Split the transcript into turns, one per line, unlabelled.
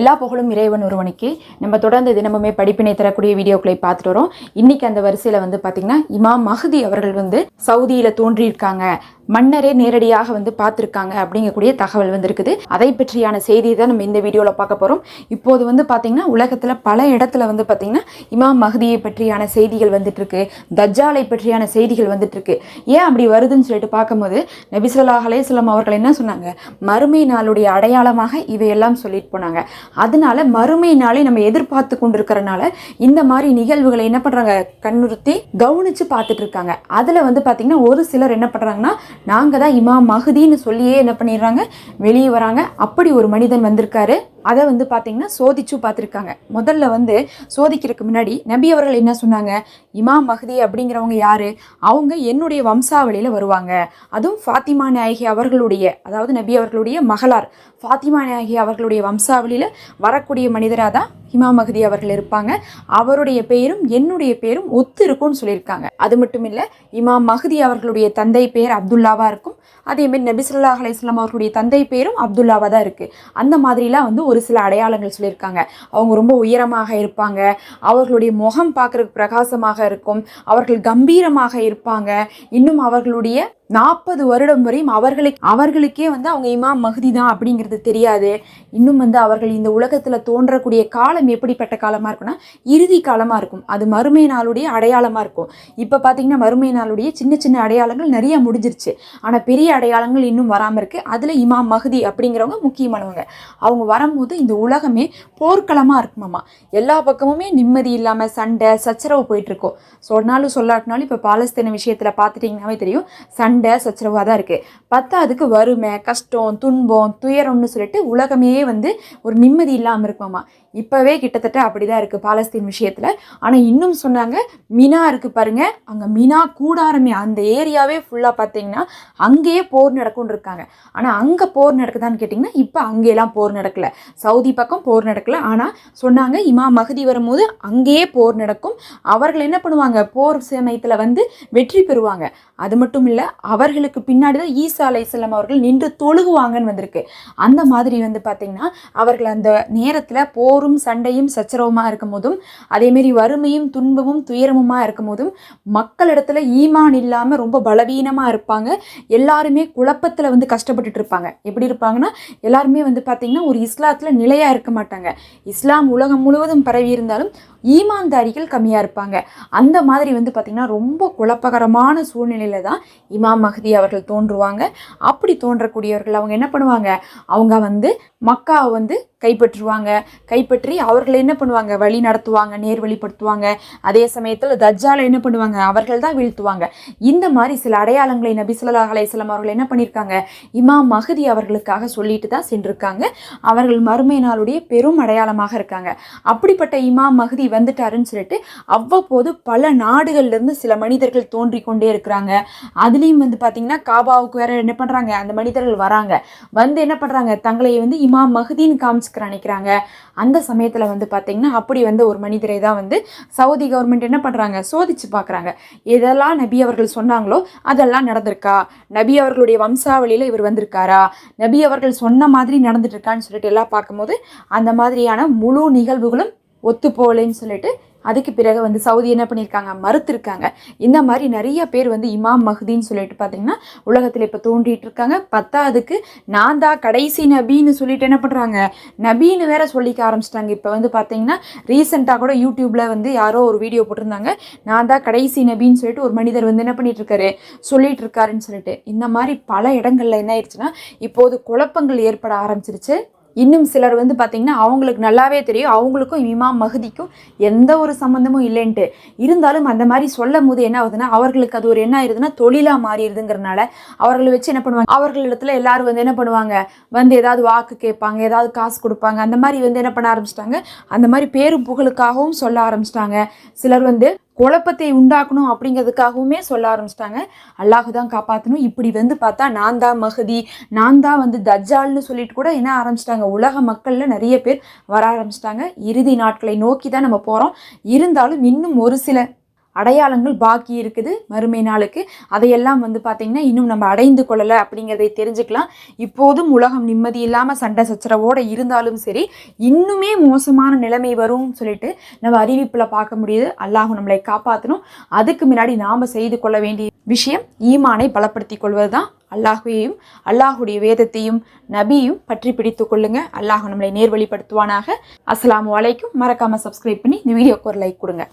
எல்லா புகழும் இறைவன் ஒருவனுக்கு. நம்ம தொடர்ந்து தினமுமே படிப்பினை தரக்கூடிய வீடியோக்களை பார்த்துட்டு வரோம். இன்னைக்கு அந்த வரிசையில் வந்து பார்த்திங்கன்னா இமாம் மஹதி அவர்கள் வந்து சவுதியில் தோன்றியிருக்காங்க. மன்னரே நேரடியாக வந்து பார்த்துருக்காங்க அப்படிங்கக்கூடிய தகவல் வந்திருக்குது. அதை பற்றியான செய்தியை தான் நம்ம இந்த வீடியோவில் பார்க்க போகிறோம் இப்போது வந்து பார்த்திங்கன்னா உலகத்தில் பல இடத்துல வந்து பார்த்திங்கன்னா இமாம் மஹதியை பற்றியான செய்திகள் வந்துட்டுருக்கு. தஜாலை தஜ்ஜாலை பற்றியான செய்திகள் வந்துட்டுருக்கு. ஏன் அப்படி வருதுன்னு சொல்லிட்டு பார்க்கும்போது நபிசல்லாஹ் அலேஸ்லம் அவர்கள் என்ன சொன்னாங்க? மறுமை நாளுடைய அடையாளமாக இவையெல்லாம் சொல்லிட்டு போனாங்க. அதனால மறுமை நாளை நம்ம எதிர்பார்த்து கொண்டிருக்கிறனால இந்த மாதிரி நிகழ்வுகளை என்ன பண்ணுறாங்க கண்ணுறுத்தி கவனித்து பார்த்துட்டு இருக்காங்க. அதில் வந்து பார்த்திங்கன்னா ஒரு சிலர் என்ன பண்ணுறாங்கன்னா நாங்கள் தான் இமாம் மகுதின்னு சொல்லியே என்ன பண்ணிடுறாங்க? வெளியே வராங்க. அப்படி ஒரு மனிதன் வந்திருக்காரு. அதை வந்து பார்த்தீங்கன்னா சோதிச்சு பார்த்துருக்காங்க. முதல்ல வந்து சோதிக்கிறதுக்கு முன்னாடி நபி அவர்கள் என்ன சொன்னாங்க? இமாம் மஹதி அப்படிங்கிறவங்க யாரு? அவங்க என்னுடைய வம்சாவளியில் வருவாங்க. அதுவும் ஃபாத்திமா நாயகி அவர்களுடைய அதாவது நபி அவர்களுடைய மகளார். ஃபாத்திமா நாயகி அவர்களுடைய வம்சாவளியில் வரக்கூடிய மனிதராக தான் இமாம் மஹதி அவர்கள் இருப்பாங்க. அவருடைய பெயரும் என்னுடைய பெயரும் ஒத்து இருக்கும்னு சொல்லியிருக்காங்க. அது மட்டும் இல்லை இமாம் மஹதி அவர்களுடைய தந்தை பெயர் அப்துல்லாவாக இருக்கும். அதேமாரி நபி ஸல்லல்லாஹு அவர்களுடைய தந்தை பேரும் அப்துல்லாவாக தான் இருக்குது அந்த மாதிரிலாம் வந்து ஒரு சில அடையாளங்கள் சொல்லியிருக்காங்க. அவங்க ரொம்ப உயரமாக இருப்பாங்க. அவர்களுடைய முகம் பார்க்குறதுக்கு பிரகாசமாக இருக்கும். அவர்கள் கம்பீரமாக இருப்பாங்க. இன்னும் அவர்களுடைய நாற்பது வருடம் வரையும் அவர்களுக்கு அவர்களுக்கே வந்து அவங்க இமாம் மஹதி தான் அப்படிங்கிறது தெரியாது. இன்னும் வந்து அவர்கள் இந்த உலகத்தில் தோன்றக்கூடிய காலம் எப்படிப்பட்ட காலமாக இருக்கும்னா இறுதி காலமாக இருக்கும். அது மறுமை நாளுடைய அடையாளமாக இருக்கும். இப்போ பார்த்தீங்கன்னா மறுமை நாளுடைய சின்ன சின்ன அடையாளங்கள் நிறைய முடிஞ்சிருச்சு. ஆனால் பெரிய அடையாளங்கள் இன்னும் வராமல் இருக்குது அதில் இமாம் மஹதி அப்படிங்கிறவங்க முக்கியமானவங்க. அவங்க வரும்போது இந்த உலகமே போர்க்களமாக இருக்குமாம்மா எல்லா பக்கமுமே நிம்மதி இல்லாமல் சண்டை சச்சரவு போயிட்டுருக்கோம் சொன்னாலும் சொல்லாட்டினாலும் இப்போ பாலஸ்தீன விஷயத்தில் பார்த்துட்டிங்கனாவே தெரியும். சண்டை சச்சரவாக தான் இருக்குது பத்தாவதுக்கு வறுமை கஷ்டம் துன்பம் துயரம்னு சொல்லிட்டு உலகமே வந்து ஒரு நிம்மதி இல்லாமல் இருக்குமாமா. இப்போவே கிட்டத்தட்ட அப்படி தான் இருக்குது பாலஸ்தீன் விஷயத்தில். ஆனால் இன்னும் சொன்னாங்க மினா இருக்குது பாருங்கள் அங்கே மினா கூடாரமே அந்த ஏரியாவே ஃபுல்லாக பார்த்தீங்கன்னா அங்கேயே போர் நடக்கும்னு இருக்காங்க. ஆனால் அங்கே போர் நடக்குதான்னு கேட்டிங்கன்னா இப்போ அங்கேயெல்லாம் போர் நடக்கல. சவுதி பக்கம் போர் நடக்கல. ஆனால் சொன்னாங்க இமா மகதி வரும்போது அங்கேயே போர் நடக்கும். அவர்கள் என்ன பண்ணுவாங்க? போர் சமயத்தில் வந்து வெற்றி பெறுவாங்க. அது மட்டும் இல்லை அவர்களுக்கு பின்னாடி தான் ஈசா அலைசல்லாம் அவர்கள் நின்று தொழுகுவாங்கன்னு வந்திருக்கு. அந்த மாதிரி வந்து பார்த்திங்கன்னா அவர்கள் அந்த நேரத்தில் போரும் சண்டையும் சச்சரவுமாக இருக்கும் போதும் அதேமாரி வறுமையும் துன்பமும் துயரமுமாக இருக்கும் போதும் மக்களிடத்துல ஈமான் இல்லாமல் ரொம்ப பலவீனமாக இருப்பாங்க. எல்லாருமே குழப்பத்தில் வந்து கஷ்டப்பட்டுட்டு இருப்பாங்க. எப்படி இருப்பாங்கன்னா எல்லாருமே வந்து பார்த்திங்கன்னா ஒரு இஸ்லாத்தில் நிலையாக இருக்க மாட்டாங்க. இஸ்லாம் உலகம் முழுவதும் பரவி இருந்தாலும் ஈமான்தாரிகள் கம்மியாக இருப்பாங்க. அந்த மாதிரி வந்து பார்த்திங்கன்னா ரொம்ப குழப்பகரமான சூழ்நிலையில தான் இமாம் மஹதி அவர்கள் தோன்றுவாங்க. அப்படி தோன்றக்கூடியவர்கள் அவங்க என்ன பண்ணுவாங்க? அவங்க வந்து மக்காவை வந்து கைப்பற்றுவாங்க. கைப்பற்றி அவர்களை என்ன பண்ணுவாங்க? வழி நடத்துவாங்க நேர் வழிப்படுத்துவாங்க. அதே சமயத்தில் தஜ்ஜாலை என்ன பண்ணுவாங்க? அவர்கள் தான் வீழ்த்துவாங்க. இந்த மாதிரி சில அடையாளங்களை நபி ஸல்லல்லாஹு அலைஹி அவர்கள் என்ன பண்ணியிருக்காங்க இமாம் மகதி அவர்களுக்காக சொல்லிட்டு தான் சென்றிருக்காங்க. அவர்கள் மறுமை நாளுடைய பெரும் அடையாளமாக இருக்காங்க. அப்படிப்பட்ட இமாம் மகதி வந்துட்டாருன்னு சொல்லிட்டு அவ்வப்போது பல நாடுகள்லேருந்து சில மனிதர்கள் தோன்றி கொண்டே இருக்கிறாங்க. அதுலேயும் வந்து பார்த்திங்கன்னா காபாவுக்கு வேறு என்ன பண்ணுறாங்க அந்த மனிதர்கள் வராங்க. வந்து என்ன பண்ணுறாங்க தங்களை வந்து இமாம் காமிச்சு காமிச்சுக்கிற நினைக்கிறாங்க அந்த சமயத்தில் வந்து பார்த்தீங்கன்னா அப்படி வந்து ஒரு மனிதரை தான் வந்து சவுதி கவர்மெண்ட் என்ன பண்ணுறாங்க சோதிச்சு பார்க்குறாங்க எதெல்லாம் நபி அவர்கள் சொன்னாங்களோ அதெல்லாம் நடந்திருக்கா? நபி அவர்களுடைய வம்சாவளியில் இவர் வந்திருக்காரா? நபி அவர்கள் சொன்ன மாதிரி நடந்துட்டு இருக்கான்னு சொல்லிட்டு எல்லாம் பார்க்கும்போது அந்த மாதிரியான முழு நிகழ்வுகளும் ஒத்து போகலைன்னு சொல்லிட்டு அதுக்கு பிறகு வந்து சவுதி என்ன பண்ணியிருக்காங்க? மறுத்திருக்காங்க. இந்த மாதிரி நிறைய பேர் வந்து இமாம் மஹ்தின்னு சொல்லிட்டு பார்த்தீங்கன்னா உலகத்தில் இப்போ தோன்றிட்டு இருக்காங்க. பத்தாவதுக்கு நான் தான் கடைசி நபின்னு சொல்லிட்டு என்ன பண்ணுறாங்க நபின்னு வேற சொல்லிக்க ஆரம்பிச்சிட்டாங்க. இப்போ வந்து பார்த்தீங்கன்னா ரீசெண்டாக கூட யூடியூப்பில் வந்து யாரோ ஒரு வீடியோ போட்டிருந்தாங்க. நான் தான் கடைசி நபின்னு சொல்லிட்டு ஒரு மனிதர் வந்து என்ன பண்ணிட்டு இருக்காரு? சொல்லிட்டு இருக்காருன்னு சொல்லிட்டு. இந்த மாதிரி பல இடங்கள்ல என்ன ஆயிடுச்சுன்னா இப்போது குழப்பங்கள் ஏற்பட ஆரம்பிச்சிருச்சு. இன்னும் சிலர் வந்து பார்த்திங்கன்னா அவங்களுக்கு நல்லாவே தெரியும் அவங்களுக்கும் இமாம் மஹதிக்கும் எந்த ஒரு சம்மந்தமும் இல்லைன்ட்டு. இருந்தாலும் அந்த மாதிரி சொல்லும் போது என்ன ஆகுதுன்னா அவர்களுக்கு அது ஒரு என்ன ஆயிருதுன்னா தொழிலாக மாறிடுதுங்கிறனால அவர்களை வச்சு என்ன பண்ணுவாங்க அவர்களிடத்துல எல்லாரும் வந்து என்ன பண்ணுவாங்க வந்து ஏதாவது வாக்கு கேட்பாங்க ஏதாவது காசு கொடுப்பாங்க அந்த மாதிரி வந்து என்ன பண்ண ஆரம்பிச்சிட்டாங்க. அந்த மாதிரி பேரும் புகழுக்காகவும் சொல்ல ஆரம்பிச்சிட்டாங்க. சிலர் வந்து குழப்பத்தை உண்டாக்கணும் அப்படிங்கிறதுக்காகவுமே சொல்ல ஆரம்பிச்சிட்டாங்க. அல்லாஹ் தான் காப்பாற்றணும் இப்படி வந்து பார்த்தா நான் தான் மஹதி நான் தான் வந்து தஜ்ஜால்னு சொல்லிட்டு கூட என்ன ஆரம்பிச்சிட்டாங்க? உலக மக்களில் நிறைய பேர் வர ஆரம்பிச்சிட்டாங்க. இறுதி நாட்களை நோக்கி தான் நம்ம போகிறோம் இருந்தாலும் இன்னும் ஒரு சில அடையாளங்கள் பாக்கி இருக்குது மறுமை நாளுக்கு. அதையெல்லாம் வந்து பார்த்திங்கன்னா இன்னும் நம்ம அடைந்து கொள்ளலை அப்படிங்கிறதை தெரிஞ்சுக்கலாம். இப்போதும் உலகம் நிம்மதி இல்லாமல் சண்டை சச்சரவோடு இருந்தாலும் சரி இன்னுமே மோசமான நிலைமை வரும்னு சொல்லிட்டு நம்ம அறிவிப்பில் பார்க்க முடியுது. அல்லாஹும் நம்மளை காப்பாற்றணும் அதுக்கு முன்னாடி நாம் செய்து கொள்ள வேண்டிய விஷயம் ஈமானை பலப்படுத்தி கொள்வது தான் அல்லாஹுவையும் அல்லாஹுடைய வேதத்தையும் நபியும் பற்றி பிடித்து கொள்ளுங்க. அல்லாஹ் நம்மளை நேர்வழிப்படுத்துவானாக. அஸ்லாம் வலைக்கும் மறக்காம சப்ஸ்கிரைப் பண்ணி இந்த வீடியோக்கு ஒரு லைக் கொடுங்க.